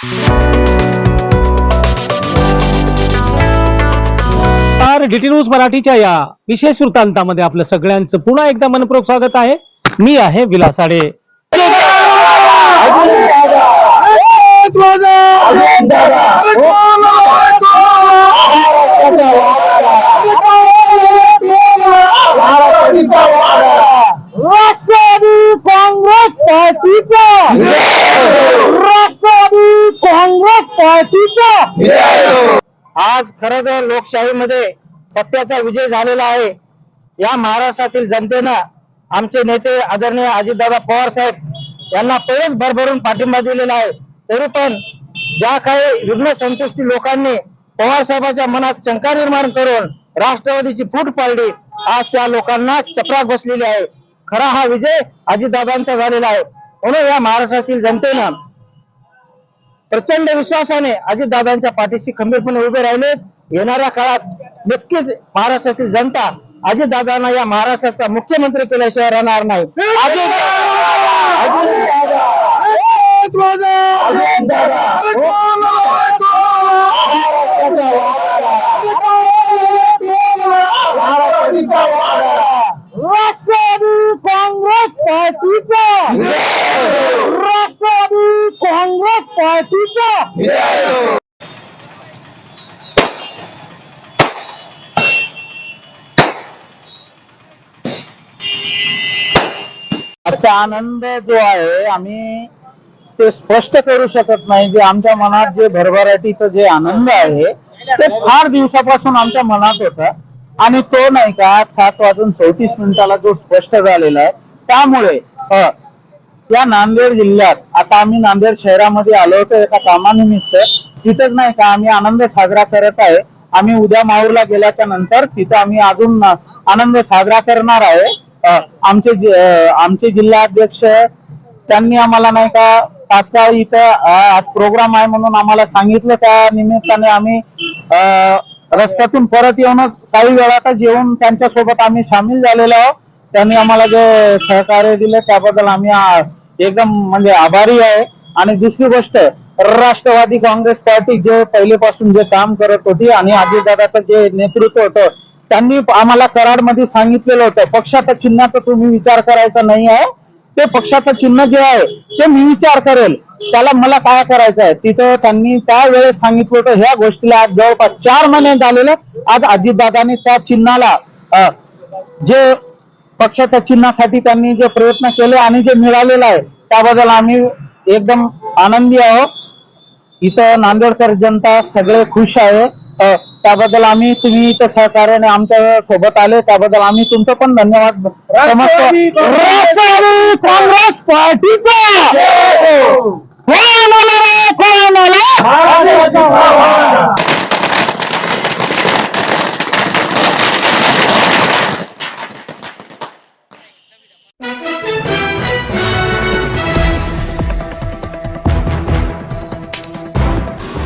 तर DT news मराठीच्या या विशेष वृत्तांतामध्ये आपलं सगळ्यांचं पुन्हा एकदा मनपूर्वक स्वागत आहे. मी आहे विलासाडे काँग्रेस पार्टीचा. आज खरं तर लोकशाहीमध्ये सत्याचा विजय झालेला आहे. या महाराष्ट्रातील जनतेनं आमचे नेते आदरणीय अजितदादा पवार साहेब यांना पहिलेच भरभरून पाठिंबा दिलेला आहे. तरी पण ज्या काही विघ्न संतुष्टी लोकांनी पवार साहेबांच्या मनात शंका निर्माण करून राष्ट्रवादीची फूट पाडली आज त्या लोकांना चपराक बसलेली आहे. खरा हा विजय अजितदादांचा झालेला आहे. म्हणून या महाराष्ट्रातील जनतेनं प्रचंड विश्वासाने अजितदादांच्या पाठीशी खंबीरपणे उभे राहिले. येणाऱ्या काळात नक्कीच महाराष्ट्रातील जनता अजितदादांना या महाराष्ट्राचा मुख्यमंत्री केल्याशिवाय राहणार नाही. अजित अजितदादा! अजितदादा! महाराष्ट्राचा महाराष्ट्राचा वाडा! राष्ट्रवादी काँग्रेस पार्टीचा राष्ट्रवादी काँग्रेस पार्टीचा. आजचा आनंद जो आहे आम्ही ते स्पष्ट करू शकत नाही जे आमच्या मनात जे भरभराटीचं जे आनंद आहे ते फार दिवसापासून आमच्या मनात होता. आणि तो नाही का सात वाजून चौतीस मिनिटाला जो स्पष्ट झालेला आहे त्यामुळे या नांदेड जिल्ह्यात आता आम्ही नांदेड शहरामध्ये आलो होतो एका कामानिमित्त. तिथंच नाही का आम्ही आनंद साजरा करत आहे. आम्ही उद्या माहूरला गेल्याच्यानंतर तिथं आम्ही अजून आनंद साजरा करणार आहे. आमचे आमचे जिल्हाध्यक्ष त्यांनी आम्हाला नाही का तात्काळ इथं आज प्रोग्राम आहे म्हणून आम्हाला सांगितलं त्या निमित्ताने आम्ही रस्त्यातून परत येऊनच काही वेळातच येऊन त्यांच्यासोबत आम्ही सामील झालेलो आहोत. त्यांनी आम्हाला जे सहकार्य दिले त्याबद्दल आम्ही एकदम म्हणजे आभारी आहे. आणि दुसरी गोष्ट राष्ट्रवादी काँग्रेस पार्टी जे पहिलेपासून जे काम करत होती आणि अजितदादाचं जे नेतृत्व होतं त्यांनी आम्हाला कराडमध्ये सांगितलेलं होतं पक्षाच्या चिन्हाचा तुम्ही विचार करायचा नाही आहे. ते पक्षाचं चिन्ह जे आहे ते मी विचार करेल. त्याला मला काय करायचं आहे? तिथं त्यांनी त्यावेळेस सांगितलं होतं ह्या गोष्टीला आज जवळपास चार महिने झालेले आज अजितदादांनी त्या चिन्हाला जे पक्षाच्या चिन्हासाठी त्यांनी जे प्रयत्न केले आणि जे मिळालेलं आहे त्याबद्दल आम्ही एकदम आनंदी आहोत. इथं नांदेडकर जनता सगळे खुश आहे. त्याबद्दल आम्ही तुम्ही इथं सहकार्याने आमच्यासोबत आले त्याबद्दल आम्ही तुमचं पण धन्यवाद समजतो. काँग्रेस. पार्टीचा!